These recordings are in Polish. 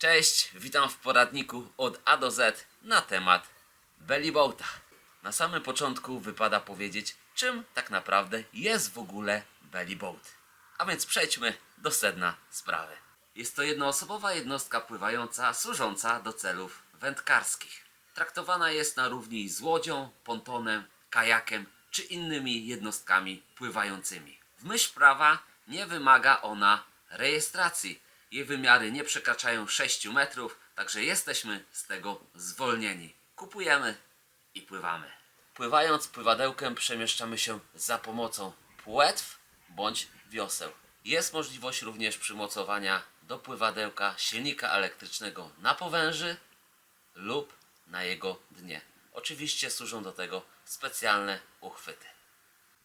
Cześć, witam w poradniku od A do Z na temat bellyboata. Na samym początku wypada powiedzieć, czym tak naprawdę jest w ogóle bellyboat. A więc przejdźmy do sedna sprawy. Jest to jednoosobowa jednostka pływająca służąca do celów wędkarskich. Traktowana jest na równi z łodzią, pontonem, kajakiem czy innymi jednostkami pływającymi. W myśl prawa nie wymaga ona rejestracji. Jej wymiary nie przekraczają 6 metrów, także jesteśmy z tego zwolnieni. Kupujemy i pływamy. Pływając pływadełkiem przemieszczamy się za pomocą płetw bądź wioseł. Jest możliwość również przymocowania do pływadełka silnika elektrycznego na powęży lub na jego dnie. Oczywiście służą do tego specjalne uchwyty.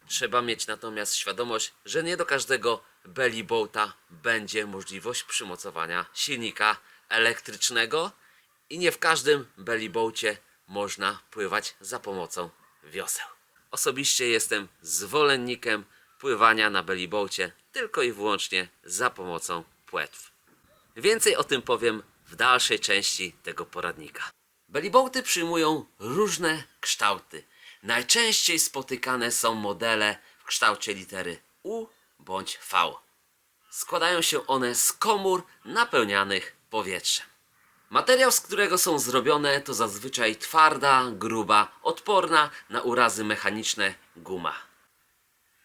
Trzeba mieć natomiast świadomość, że nie do każdego belly boata będzie możliwość przymocowania silnika elektrycznego i nie w każdym belly boacie można pływać za pomocą wioseł. Osobiście jestem zwolennikiem pływania na belly boacie tylko i wyłącznie za pomocą płetw. Więcej o tym powiem w dalszej części tego poradnika. Bellyboaty przyjmują różne kształty. Najczęściej spotykane są modele w kształcie litery U bądź V. Składają się one z komór napełnianych powietrzem. Materiał, z którego są zrobione, to zazwyczaj twarda, gruba, odporna na urazy mechaniczne guma.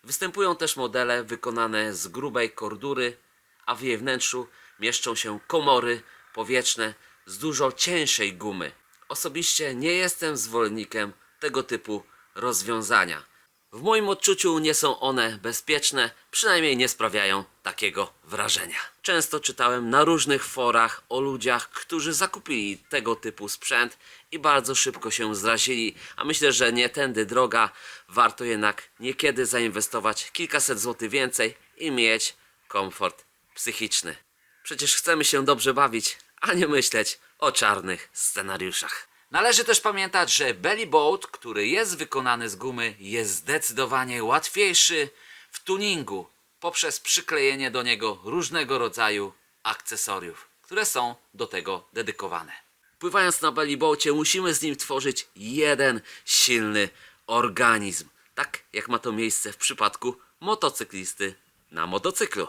Występują też modele wykonane z grubej kordury, a w jej wnętrzu mieszczą się komory powietrzne z dużo cieńszej gumy. Osobiście nie jestem zwolennikiem tego typu rozwiązania. W moim odczuciu nie są one bezpieczne, przynajmniej nie sprawiają takiego wrażenia. Często czytałem na różnych forach o ludziach, którzy zakupili tego typu sprzęt i bardzo szybko się zrazili, a myślę, że nie tędy droga. Warto jednak niekiedy zainwestować kilkaset złotych więcej i mieć komfort psychiczny. Przecież chcemy się dobrze bawić, a nie myśleć o czarnych scenariuszach. Należy też pamiętać, że belly boat, który jest wykonany z gumy, jest zdecydowanie łatwiejszy w tuningu poprzez przyklejenie do niego różnego rodzaju akcesoriów, które są do tego dedykowane. Pływając na belly boacie musimy z nim tworzyć jeden silny organizm, tak jak ma to miejsce w przypadku motocyklisty na motocyklu.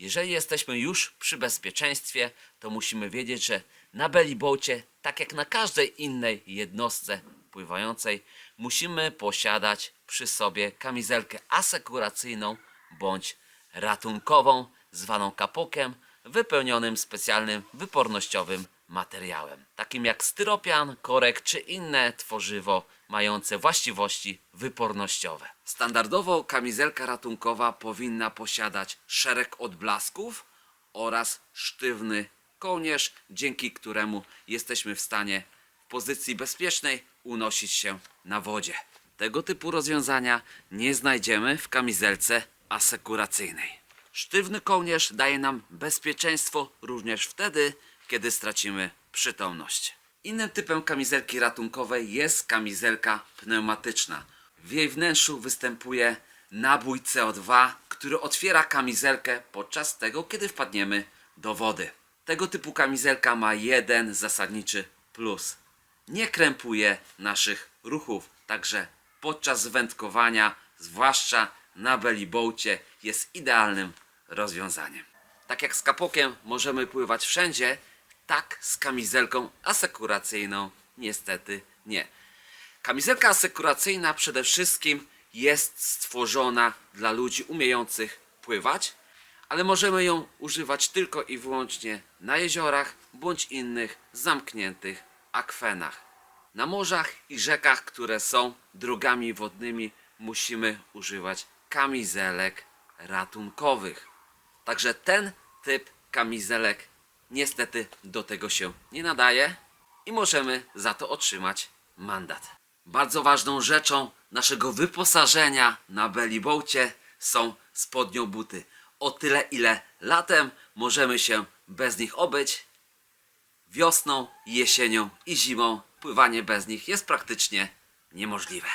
Jeżeli jesteśmy już przy bezpieczeństwie, to musimy wiedzieć, że na bellyboacie, tak jak na każdej innej jednostce pływającej, musimy posiadać przy sobie kamizelkę asekuracyjną bądź ratunkową, zwaną kapokiem, wypełnionym specjalnym wypornościowym materiałem, takim jak styropian, korek czy inne tworzywo mające właściwości wypornościowe. Standardowo kamizelka ratunkowa powinna posiadać szereg odblasków oraz sztywny kołnierz, dzięki któremu jesteśmy w stanie w pozycji bezpiecznej unosić się na wodzie. Tego typu rozwiązania nie znajdziemy w kamizelce asekuracyjnej. Sztywny kołnierz daje nam bezpieczeństwo również wtedy, kiedy stracimy przytomność. Innym typem kamizelki ratunkowej jest kamizelka pneumatyczna. W jej wnętrzu występuje nabój CO2, który otwiera kamizelkę podczas tego, kiedy wpadniemy do wody. Tego typu kamizelka ma jeden zasadniczy plus. Nie krępuje naszych ruchów, także podczas wędkowania, zwłaszcza na bellyboacie, jest idealnym rozwiązaniem. Tak jak z kapokiem możemy pływać wszędzie, tak z kamizelką asekuracyjną niestety nie. Kamizelka asekuracyjna przede wszystkim jest stworzona dla ludzi umiejących pływać, ale możemy ją używać tylko i wyłącznie na jeziorach bądź innych zamkniętych akwenach. Na morzach i rzekach, które są drogami wodnymi, musimy używać kamizelek ratunkowych. Także ten typ kamizelek niestety do tego się nie nadaje i możemy za to otrzymać mandat. Bardzo ważną rzeczą naszego wyposażenia na bellyboacie są spodnio buty. O tyle ile latem możemy się bez nich obyć, wiosną, jesienią i zimą pływanie bez nich jest praktycznie niemożliwe.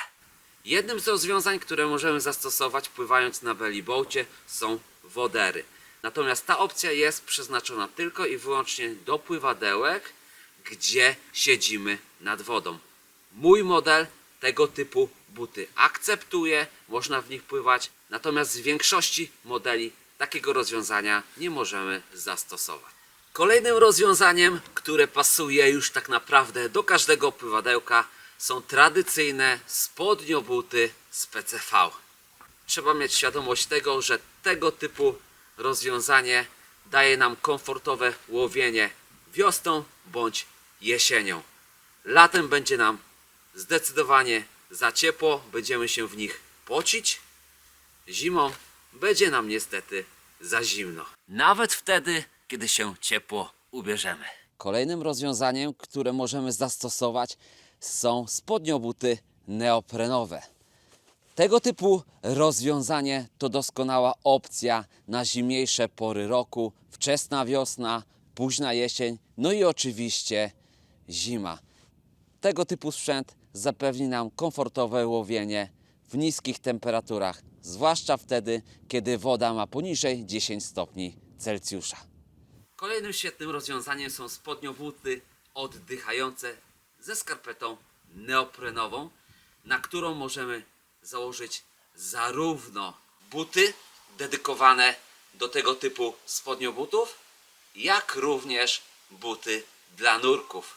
Jednym z rozwiązań, które możemy zastosować pływając na bellyboacie są wodery. Natomiast ta opcja jest przeznaczona tylko i wyłącznie do pływadełek, gdzie siedzimy nad wodą. Mój model tego typu buty akceptuje, można w nich pływać, natomiast w większości modeli takiego rozwiązania nie możemy zastosować. Kolejnym rozwiązaniem, które pasuje już tak naprawdę do każdego pływadełka, są tradycyjne spodniobuty z PCV. Trzeba mieć świadomość tego, że tego typu rozwiązanie daje nam komfortowe łowienie wiosną bądź jesienią. Latem będzie nam zdecydowanie za ciepło, będziemy się w nich pocić. Zimą będzie nam niestety za zimno. Nawet wtedy, kiedy się ciepło ubierzemy. Kolejnym rozwiązaniem, które możemy zastosować, są spodniobuty neoprenowe. Tego typu rozwiązanie to doskonała opcja na zimniejsze pory roku, wczesna wiosna, późna jesień, no i oczywiście zima. Tego typu sprzęt zapewni nam komfortowe łowienie w niskich temperaturach, zwłaszcza wtedy, kiedy woda ma poniżej 10 stopni Celsjusza. Kolejnym świetnym rozwiązaniem są spodniobuty oddychające ze skarpetą neoprenową, na którą możemy założyć zarówno buty dedykowane do tego typu spodniobutów, jak również buty dla nurków,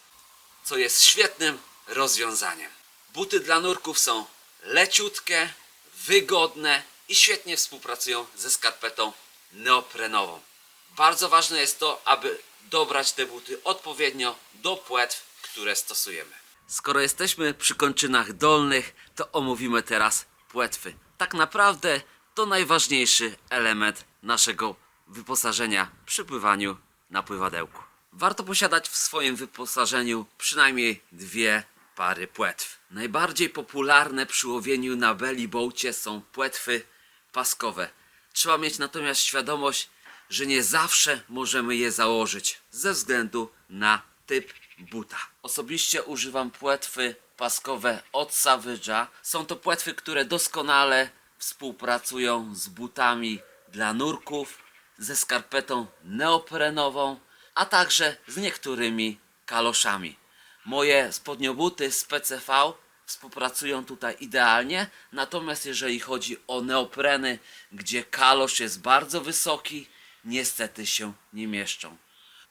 co jest świetnym rozwiązaniem. Buty dla nurków są leciutkie, wygodne i świetnie współpracują ze skarpetą neoprenową. Bardzo ważne jest to, aby dobrać te buty odpowiednio do płetw, które stosujemy. Skoro jesteśmy przy kończynach dolnych, to omówimy teraz płetwy. Tak naprawdę to najważniejszy element naszego wyposażenia przy pływaniu na pływadełku. Warto posiadać w swoim wyposażeniu przynajmniej dwie pary płetw. Najbardziej popularne przy łowieniu na belly boacie są płetwy paskowe. Trzeba mieć natomiast świadomość, że nie zawsze możemy je założyć ze względu na typ buta. Osobiście używam płetwy paskowe od Savage'a. Są to płetwy, które doskonale współpracują z butami dla nurków, ze skarpetą neoprenową, a także z niektórymi kaloszami. Moje spodniobuty z PCV współpracują tutaj idealnie, natomiast jeżeli chodzi o neopreny, gdzie kalosz jest bardzo wysoki, niestety się nie mieszczą.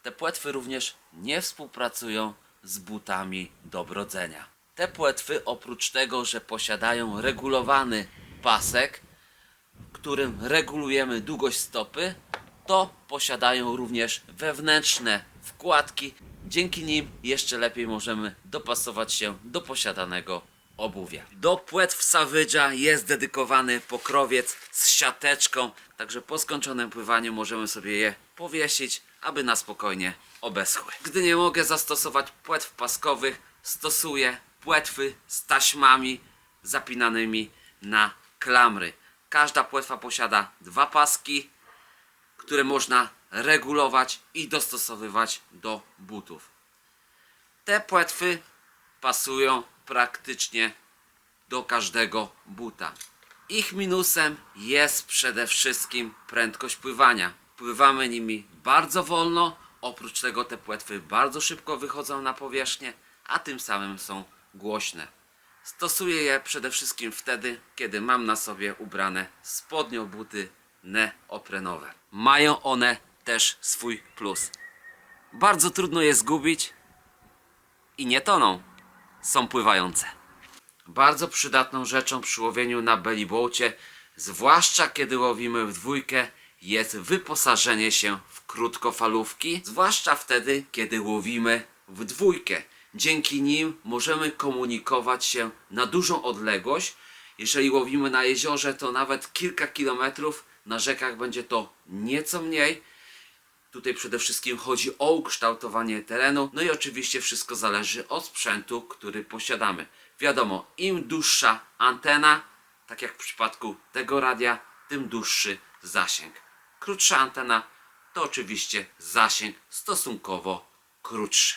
Te płetwy również nie współpracują z butami do brodzenia. Te płetwy oprócz tego, że posiadają regulowany pasek, którym regulujemy długość stopy, to posiadają również wewnętrzne wkładki. Dzięki nim jeszcze lepiej możemy dopasować się do posiadanego obuwia. Do płetw Savage'a jest dedykowany pokrowiec z siateczką, także po skończonym pływaniu możemy sobie je powiesić, aby na spokojnie obeschły. Gdy nie mogę zastosować płetw paskowych, stosuję płetwy z taśmami zapinanymi na klamry. Każda płetwa posiada dwa paski, które można regulować i dostosowywać do butów. Te płetwy pasują praktycznie do każdego buta. Ich minusem jest przede wszystkim prędkość pływania. Pływamy nimi bardzo wolno, oprócz tego te płetwy bardzo szybko wychodzą na powierzchnię, a tym samym są głośne. Stosuję je przede wszystkim wtedy, kiedy mam na sobie ubrane spodnio buty neoprenowe. Mają one też swój plus. Bardzo trudno je zgubić i nie toną, są pływające. Bardzo przydatną rzeczą przy łowieniu na bellyboacie, zwłaszcza kiedy łowimy w dwójkę, jest wyposażenie się w krótkofalówki, zwłaszcza wtedy, kiedy łowimy w dwójkę. Dzięki nim możemy komunikować się na dużą odległość. Jeżeli łowimy na jeziorze, to nawet kilka kilometrów, na rzekach będzie to nieco mniej. Tutaj przede wszystkim chodzi o ukształtowanie terenu, no i oczywiście wszystko zależy od sprzętu, który posiadamy. Wiadomo, im dłuższa antena, tak jak w przypadku tego radia, tym dłuższy zasięg. Krótsza antena to oczywiście zasięg stosunkowo krótszy.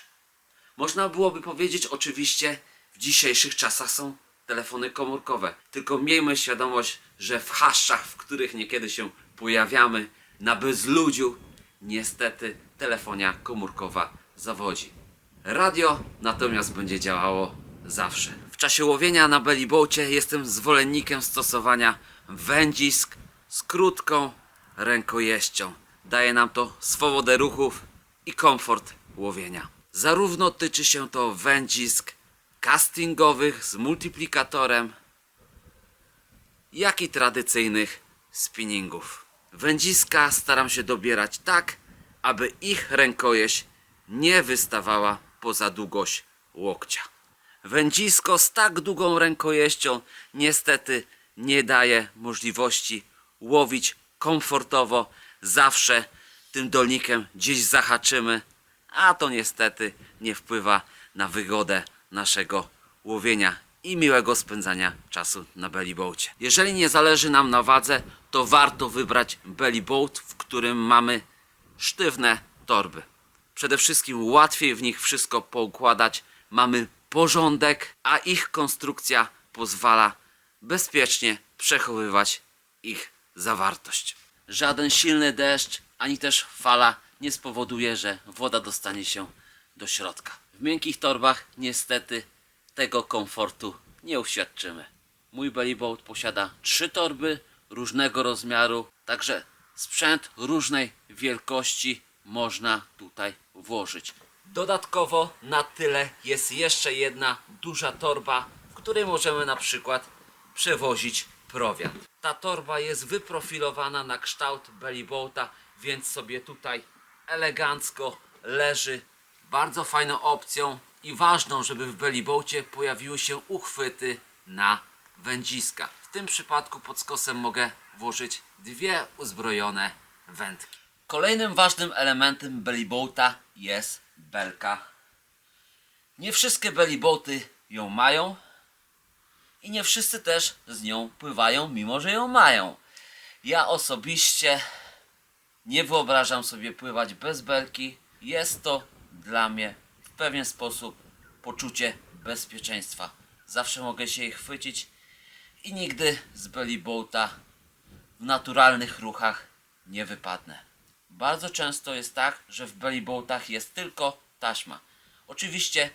Można byłoby powiedzieć, oczywiście w dzisiejszych czasach są telefony komórkowe. Tylko miejmy świadomość, że w haszczach, w których niekiedy się pojawiamy, na bezludziu niestety telefonia komórkowa zawodzi. Radio natomiast będzie działało zawsze. W czasie łowienia na bellyboacie jestem zwolennikiem stosowania wędzisk z krótką rękojeścią. Daje nam to swobodę ruchów i komfort łowienia. Zarówno tyczy się to wędzisk castingowych z multiplikatorem, jak i tradycyjnych spinningów. Wędziska staram się dobierać tak, aby ich rękojeść nie wystawała poza długość łokcia. Wędzisko z tak długą rękojeścią niestety nie daje możliwości łowić komfortowo. Zawsze tym dolnikiem gdzieś zahaczymy, a to niestety nie wpływa na wygodę naszego łowienia i miłego spędzania czasu na bellyboacie. Jeżeli nie zależy nam na wadze, to warto wybrać bellyboat, w którym mamy sztywne torby. Przede wszystkim łatwiej w nich wszystko poukładać, mamy porządek, a ich konstrukcja pozwala bezpiecznie przechowywać ich zawartość. Żaden silny deszcz ani też fala nie spowoduje, że woda dostanie się do środka. W miękkich torbach niestety tego komfortu nie uświadczymy. Mój bellyboat posiada trzy torby różnego rozmiaru, także sprzęt różnej wielkości można tutaj włożyć. Dodatkowo na tyle jest jeszcze jedna duża torba, w której możemy na przykład przewozić prowiant. Ta torba jest wyprofilowana na kształt bellyboata, więc sobie tutaj elegancko leży. Bardzo fajną opcją i ważną, żeby w bellyboacie pojawiły się uchwyty na wędziska. W tym przypadku pod skosem mogę włożyć dwie uzbrojone wędki. Kolejnym ważnym elementem bellyboata jest belka. Nie wszystkie bellyboaty ją mają i nie wszyscy też z nią pływają, mimo że ją mają. Ja osobiście nie wyobrażam sobie pływać bez belki. Jest to dla mnie w pewien sposób poczucie bezpieczeństwa. Zawsze mogę się jej chwycić i nigdy z bellyboata w naturalnych ruchach nie wypadnę. Bardzo często jest tak, że w bellyboatach jest tylko taśma. Oczywiście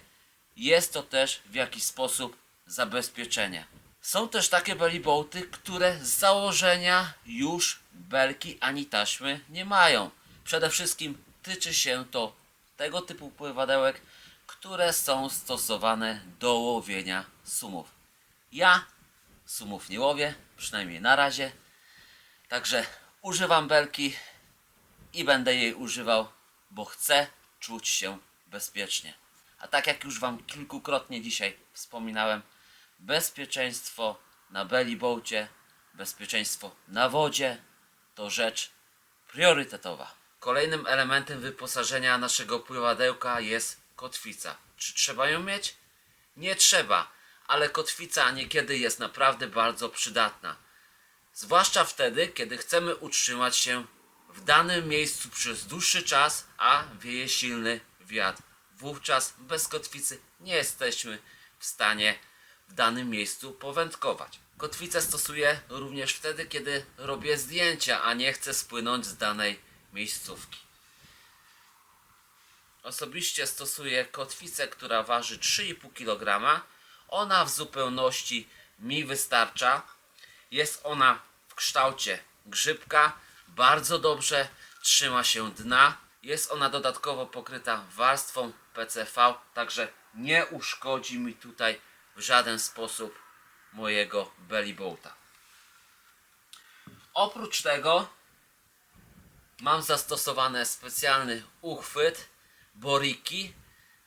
jest to też w jakiś sposób zabezpieczenie. Są też takie bellyboaty, które z założenia już belki ani taśmy nie mają. Przede wszystkim tyczy się to tego typu pływadełek, które są stosowane do łowienia sumów. Ja sumów nie łowię, przynajmniej na razie. Także używam belki i będę jej używał, bo chcę czuć się bezpiecznie. A tak jak już Wam kilkukrotnie dzisiaj wspominałem, bezpieczeństwo na bellyboacie, bezpieczeństwo na wodzie to rzecz priorytetowa. Kolejnym elementem wyposażenia naszego pływadełka jest kotwica. Czy trzeba ją mieć? Nie trzeba, ale kotwica niekiedy jest naprawdę bardzo przydatna. Zwłaszcza wtedy, kiedy chcemy utrzymać się w danym miejscu przez dłuższy czas, a wieje silny wiatr. Wówczas bez kotwicy nie jesteśmy w stanie w danym miejscu powędkować. Kotwicę stosuję również wtedy, kiedy robię zdjęcia, a nie chcę spłynąć z danej miejscówki. Osobiście stosuję kotwicę, która waży 3,5 kg. Ona w zupełności mi wystarcza. Jest ona w kształcie grzybka. Bardzo dobrze trzyma się dna. Jest ona dodatkowo pokryta warstwą PCV, także nie uszkodzi mi tutaj w żaden sposób mojego bellyboata. Oprócz tego mam zastosowany specjalny uchwyt boriki,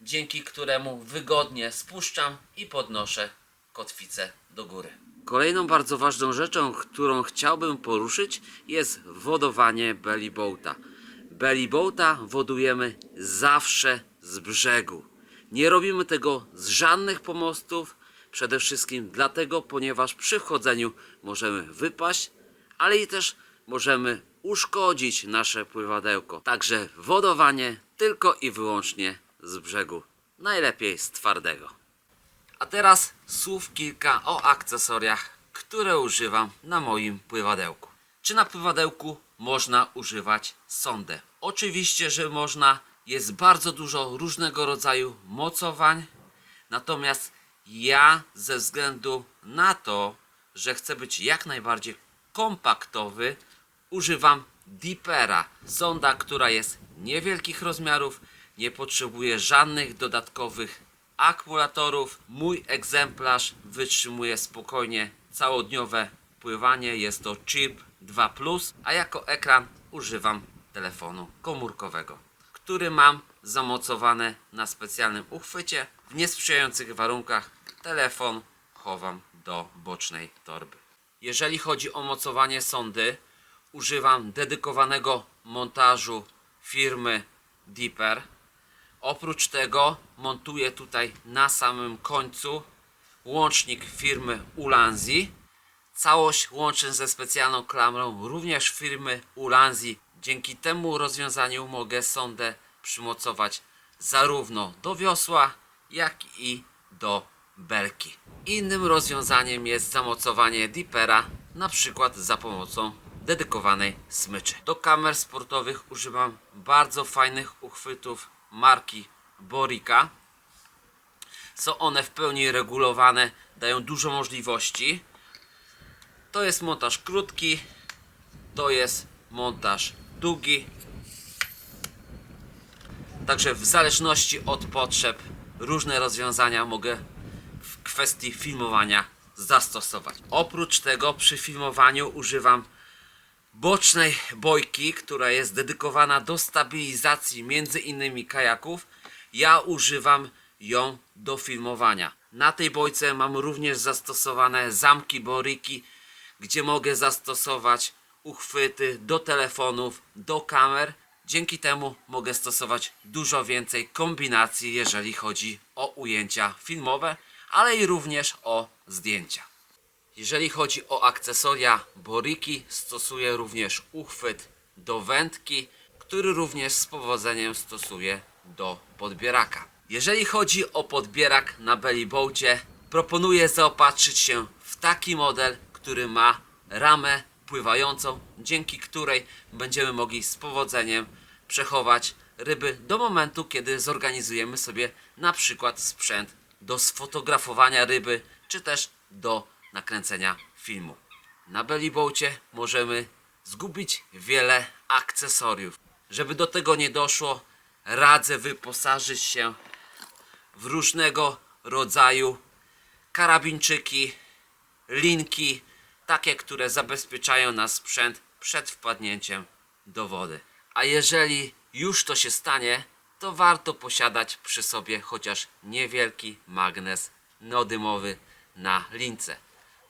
dzięki któremu wygodnie spuszczam i podnoszę kotwicę do góry. Kolejną bardzo ważną rzeczą, którą chciałbym poruszyć jest wodowanie bellyboata. Bellyboata wodujemy zawsze z brzegu. Nie robimy tego z żadnych pomostów, przede wszystkim dlatego, ponieważ przy wchodzeniu możemy wypaść, ale i też możemy uszkodzić nasze pływadełko. Także wodowanie tylko i wyłącznie z brzegu. Najlepiej z twardego. A teraz słów kilka o akcesoriach, które używam na moim pływadełku. Czy na pływadełku można używać sondę. Oczywiście, że można. Jest bardzo dużo różnego rodzaju mocowań. Natomiast ja ze względu na to, że chcę być jak najbardziej kompaktowy, używam Deepera. Sonda, która jest niewielkich rozmiarów, nie potrzebuje żadnych dodatkowych akumulatorów. Mój egzemplarz wytrzymuje spokojnie całodniowe pływanie. Jest to chip 2, a jako ekran używam telefonu komórkowego, który mam zamocowane na specjalnym uchwycie. W niesprzyjających warunkach telefon chowam do bocznej torby. Jeżeli chodzi o mocowanie sondy, używam dedykowanego montażu firmy Deeper. Oprócz tego montuję tutaj na samym końcu łącznik firmy Ulanzi. Całość łączę ze specjalną klamrą również firmy Ulanzi. Dzięki temu rozwiązaniu mogę sondę przymocować zarówno do wiosła, jak i do belki. Innym rozwiązaniem jest zamocowanie dipera, na przykład za pomocą dedykowanej smyczy. Do kamer sportowych używam bardzo fajnych uchwytów marki Borika. Są one w pełni regulowane, dają dużo możliwości. To jest montaż krótki, to jest montaż długi. Także w zależności od potrzeb różne rozwiązania mogę kwestii filmowania zastosować. Oprócz tego przy filmowaniu używam bocznej bojki, która jest dedykowana do stabilizacji między innymi kajaków. Ja używam ją do filmowania. Na tej bojce mam również zastosowane zamki boryki, gdzie mogę zastosować uchwyty do telefonów, do kamer. Dzięki temu mogę stosować dużo więcej kombinacji, jeżeli chodzi o ujęcia filmowe, ale i również o zdjęcia. Jeżeli chodzi o akcesoria Boriki, stosuję również uchwyt do wędki, który również z powodzeniem stosuję do podbieraka. Jeżeli chodzi o podbierak na bellyboacie, proponuję zaopatrzyć się w taki model, który ma ramę pływającą, dzięki której będziemy mogli z powodzeniem przechować ryby do momentu, kiedy zorganizujemy sobie na przykład sprzęt do sfotografowania ryby, czy też do nakręcenia filmu. Na bellyboacie możemy zgubić wiele akcesoriów. Żeby do tego nie doszło, radzę wyposażyć się w różnego rodzaju karabinczyki, linki, takie, które zabezpieczają nasz sprzęt przed wpadnięciem do wody. A jeżeli już to się stanie, to warto posiadać przy sobie chociaż niewielki magnes neodymowy na lince.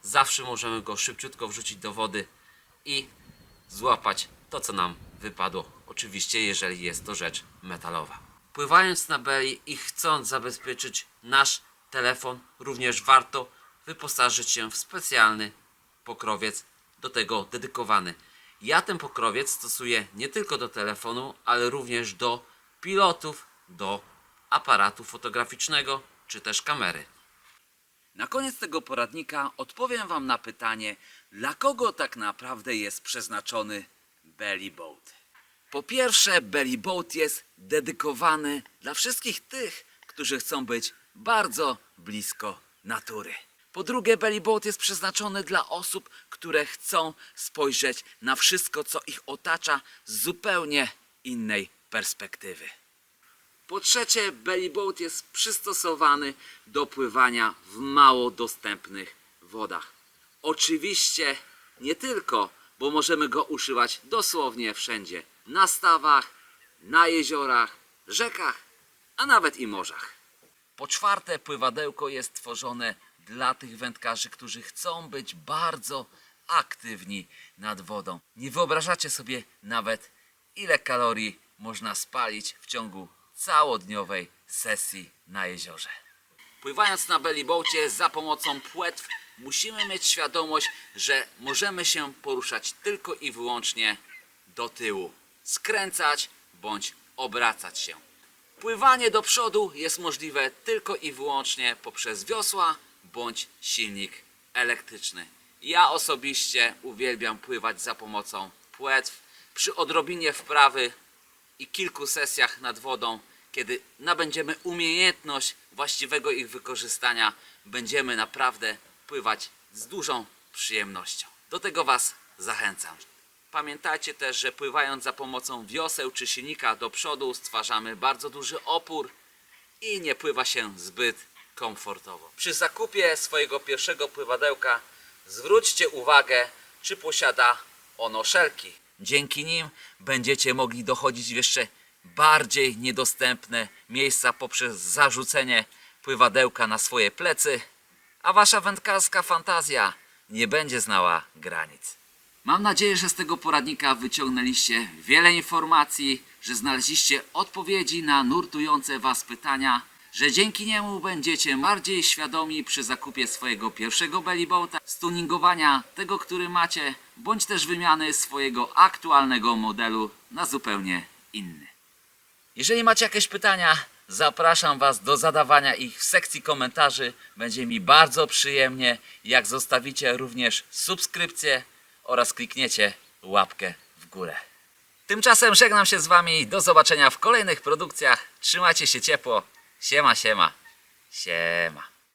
Zawsze możemy go szybciutko wrzucić do wody i złapać to, co nam wypadło. Oczywiście, jeżeli jest to rzecz metalowa. Pływając na beli i chcąc zabezpieczyć nasz telefon, również warto wyposażyć się w specjalny pokrowiec do tego dedykowany. Ja ten pokrowiec stosuję nie tylko do telefonu, ale również do pilotów, do aparatu fotograficznego czy też kamery. Na koniec tego poradnika odpowiem Wam na pytanie, dla kogo tak naprawdę jest przeznaczony Belly Boat. Po pierwsze, Belly Boat jest dedykowany dla wszystkich tych, którzy chcą być bardzo blisko natury. Po drugie, Belly Boat jest przeznaczony dla osób, które chcą spojrzeć na wszystko, co ich otacza z zupełnie innej perspektywy. Po trzecie, belly boat jest przystosowany do pływania w mało dostępnych wodach. Oczywiście nie tylko, bo możemy go używać dosłownie wszędzie. Na stawach, na jeziorach, rzekach, a nawet i morzach. Po czwarte, pływadełko jest tworzone dla tych wędkarzy, którzy chcą być bardzo aktywni nad wodą. Nie wyobrażacie sobie nawet, ile kalorii można spalić w ciągu całodniowej sesji na jeziorze. Pływając na bellyboacie za pomocą płetw musimy mieć świadomość, że możemy się poruszać tylko i wyłącznie do tyłu, skręcać bądź obracać się. Pływanie do przodu jest możliwe tylko i wyłącznie poprzez wiosła bądź silnik elektryczny. Ja osobiście uwielbiam pływać za pomocą płetw przy odrobinie wprawy i kilku sesjach nad wodą, kiedy nabędziemy umiejętność właściwego ich wykorzystania, będziemy naprawdę pływać z dużą przyjemnością. Do tego Was zachęcam. Pamiętajcie też, że pływając za pomocą wioseł czy silnika do przodu stwarzamy bardzo duży opór i nie pływa się zbyt komfortowo. Przy zakupie swojego pierwszego pływadełka zwróćcie uwagę, czy posiada ono szelki. Dzięki nim będziecie mogli dochodzić w jeszcze bardziej niedostępne miejsca poprzez zarzucenie pływadełka na swoje plecy, a wasza wędkarska fantazja nie będzie znała granic. Mam nadzieję, że z tego poradnika wyciągnęliście wiele informacji, że znaleźliście odpowiedzi na nurtujące Was pytania, że dzięki niemu będziecie bardziej świadomi przy zakupie swojego pierwszego bellyboata, stuningowania tego, który macie, bądź też wymiany swojego aktualnego modelu na zupełnie inny. Jeżeli macie jakieś pytania, zapraszam Was do zadawania ich w sekcji komentarzy. Będzie mi bardzo przyjemnie, jak zostawicie również subskrypcję oraz klikniecie łapkę w górę. Tymczasem żegnam się z Wami. Do zobaczenia w kolejnych produkcjach. Trzymajcie się ciepło. Siema, siema. Siema.